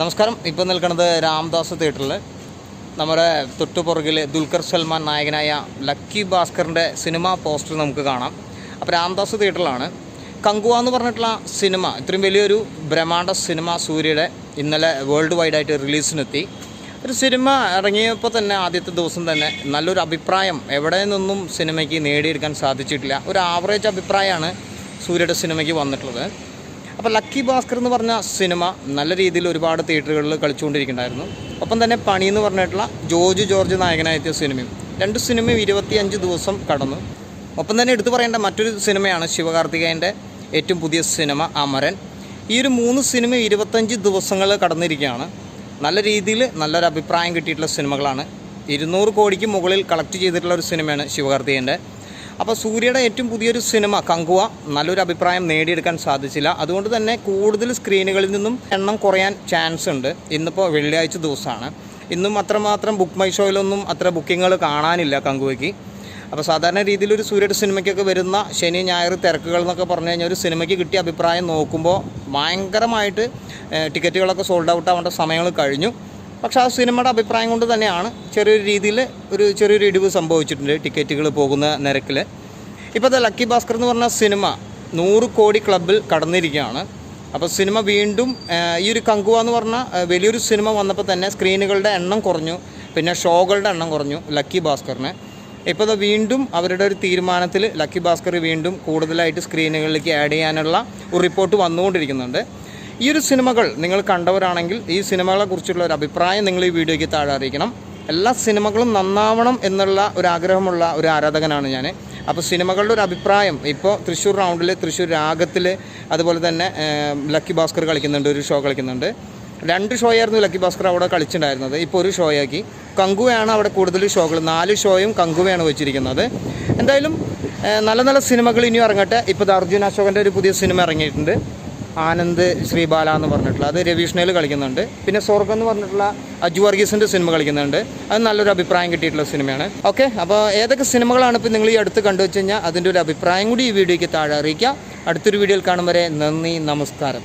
നമസ്കാരം. ഇപ്പം നിൽക്കുന്നത് രാംദാസ് തിയേറ്ററിൽ നമ്മുടെ തൊട്ടുപുറകിൽ ദുൽഖർ സൽമാൻ നായകനായ ലക്കി ഭാസ്കറിന്റെ സിനിമ പോസ്റ്റർ നമുക്ക് കാണാം. അപ്പോൾ രാംദാസ് തിയേറ്ററിലാണ്. കങ്കുവ എന്ന് പറഞ്ഞിട്ടുള്ള സിനിമ ഇത്രയും വലിയൊരു ബ്രഹ്മാണ്ട സിനിമ സൂര്യയുടെ ഇന്നലെ വേൾഡ് വൈഡ് ആയിട്ട് റിലീസിനെത്തി ഒരു സിനിമ ഇറങ്ങിയപ്പോൾ തന്നെ ആദ്യത്തെ ദിവസം തന്നെ നല്ലൊരു അഭിപ്രായം എവിടെ നിന്നും സിനിമയ്ക്ക് നേടിയെടുക്കാൻ സാധിച്ചിട്ടില്ല. ഒരു ആവറേജ് അഭിപ്രായമാണ് സൂര്യയുടെ സിനിമയ്ക്ക് വന്നിട്ടുള്ളത്. അപ്പോൾ ലക്കി ഭാസ്കർ എന്ന് പറഞ്ഞ സിനിമ നല്ല രീതിയിൽ ഒരുപാട് തിയേറ്ററുകളിൽ കളിച്ചുകൊണ്ടിരിക്കുന്നുണ്ടായിരുന്നു. ഒപ്പം തന്നെ പണി എന്ന് പറഞ്ഞിട്ടുള്ള ജോർജ് ജോർജ് നായകനായത്തിയ സിനിമയും. രണ്ട് സിനിമയും ഇരുപത്തിയഞ്ച് ദിവസം കടന്നു. ഒപ്പം തന്നെ എടുത്തു പറയേണ്ട മറ്റൊരു സിനിമയാണ് ശിവകാർത്തികേയന്റെ ഏറ്റവും പുതിയ സിനിമ അമരൻ. ഈ ഒരു മൂന്ന് സിനിമ ഇരുപത്തഞ്ച് ദിവസങ്ങൾ കടന്നിരിക്കുകയാണ്. നല്ല രീതിയിൽ നല്ലൊരു അഭിപ്രായം കിട്ടിയിട്ടുള്ള സിനിമകളാണ്. ഇരുന്നൂറ് കോടിക്ക് മുകളിൽ കളക്ട് ചെയ്തിട്ടുള്ള ഒരു സിനിമയാണ് ശിവകാർത്തികേയന്റെ. അപ്പോൾ സൂര്യയുടെ ഏറ്റവും പുതിയൊരു സിനിമ കങ്കുവ നല്ലൊരു അഭിപ്രായം നേടിയെടുക്കാൻ സാധിച്ചില്ല. അതുകൊണ്ട് തന്നെ കൂടുതൽ സ്ക്രീനുകളിൽ നിന്നും എണ്ണം കുറയാൻ ചാൻസ് ഉണ്ട്. ഇന്നിപ്പോൾ വെള്ളിയാഴ്ച ദിവസമാണ്. ഇന്നും അത്രമാത്രം ബുക്ക് മൈ ഷോയിലൊന്നും അത്ര ബുക്കിങ്ങുകൾ കാണാനില്ല കങ്കുവയ്ക്ക്. അപ്പോൾ സാധാരണ രീതിയിൽ ഒരു സൂര്യയുടെ സിനിമയ്ക്കൊക്കെ വരുന്ന ശനി ഞായർ തിരക്കുകൾ എന്നൊക്കെ പറഞ്ഞു കഴിഞ്ഞാൽ ഒരു സിനിമയ്ക്ക് കിട്ടിയ അഭിപ്രായം നോക്കുമ്പോൾ ഭയങ്കരമായിട്ട് ടിക്കറ്റുകളൊക്കെ സോൾഡ് ഔട്ട് ആവേണ്ട സമയങ്ങൾ കഴിഞ്ഞു. പക്ഷേ ആ സിനിമയുടെ അഭിപ്രായം കൊണ്ട് തന്നെയാണ് ചെറിയൊരു രീതിയിൽ ഒരു ചെറിയൊരു ഇടിവ് സംഭവിച്ചിട്ടുണ്ട് ടിക്കറ്റുകൾ പോകുന്ന നിരക്കിൽ. ഇപ്പോൾ ലക്കി ഭാസ്കർ എന്ന് പറഞ്ഞ സിനിമ നൂറ് കോടി ക്ലബിൽ കടന്നിരിക്കുകയാണ്. അപ്പോൾ സിനിമ വീണ്ടും ഈ ഒരു കങ്കുവ എന്ന് പറഞ്ഞ വലിയൊരു സിനിമ വന്നപ്പോൾ തന്നെ സ്ക്രീനുകളുടെ എണ്ണം കുറഞ്ഞു. പിന്നെ ഷോകളുടെ എണ്ണം കുറഞ്ഞു ലക്കി ഭാസ്കറിന്. ഇപ്പോൾ ഇത് വീണ്ടും അവരുടെ ഒരു തീരുമാനത്തിൽ ലക്കി ഭാസ്കർ വീണ്ടും കൂടുതലായിട്ട് സ്ക്രീനുകളിലേക്ക് ആഡ് ചെയ്യാനുള്ള ഒരു റിപ്പോർട്ട് വന്നുകൊണ്ടിരിക്കുന്നുണ്ട്. ഈ ഒരു സിനിമകൾ നിങ്ങൾ കണ്ടവരാണെങ്കിൽ ഈ സിനിമകളെ കുറിച്ചുള്ള ഒരു അഭിപ്രായം നിങ്ങൾ ഈ വീഡിയോയ്ക്ക് താഴെ അറിയിക്കണം. എല്ലാ സിനിമകളും നന്നാവണം എന്നുള്ള ഒരു ആഗ്രഹമുള്ള ഒരു ആരാധകനാണ് ഞാൻ. അപ്പോൾ സിനിമകളുടെ ഒരു അഭിപ്രായം ഇപ്പോൾ തൃശ്ശൂർ റൗണ്ടിൽ തൃശ്ശൂർ രാഗത്തിൽ അതുപോലെ തന്നെ ലക്കി ഭാസ്കർ കളിക്കുന്നുണ്ട് ഒരു ഷോ കളിക്കുന്നുണ്ട്. രണ്ട് ഷോ ആയിരുന്നു ലക്കി ഭാസ്കർ അവിടെ കളിച്ചിട്ടുണ്ടായിരുന്നത്. ഇപ്പോൾ ഒരു ഷോയാക്കി കങ്കുവയാണ് അവിടെ കൂടുതൽ ഷോകൾ. നാല് ഷോയും കങ്കുവയാണ് വെച്ചിരിക്കുന്നത്. എന്തായാലും നല്ല നല്ല സിനിമകൾ ഇനിയും ഇറങ്ങട്ടെ. ഇപ്പോൾ അർജുൻ അശോകന്റെ ഒരു പുതിയ സിനിമ ഇറങ്ങിയിട്ടുണ്ട്. ആനന്ദ് ശ്രീബാല എന്ന് പറഞ്ഞിട്ടുള്ള അത് രവീഷ്ണയിൽ കളിക്കുന്നുണ്ട്. പിന്നെ സ്വർഗം എന്ന് പറഞ്ഞിട്ടുള്ള അജു വർഗീസിന്റെ സിനിമ കളിക്കുന്നുണ്ട്. അത് നല്ലൊരു അഭിപ്രായം കിട്ടിയിട്ടുള്ള സിനിമയാണ്. ഓക്കെ അപ്പോൾ ഏതൊക്കെ സിനിമകളാണ് ഇപ്പോൾ നിങ്ങൾ ഈ അടുത്ത് കണ്ടു വെച്ച് കഴിഞ്ഞാൽ അതിന്റെ ഒരു അഭിപ്രായം കൂടി ഈ വീഡിയോയ്ക്ക് താഴെ അറിയിക്കുക അടുത്തൊരു വീഡിയോയിൽ കാണും വരെ നന്ദി നമസ്കാരം.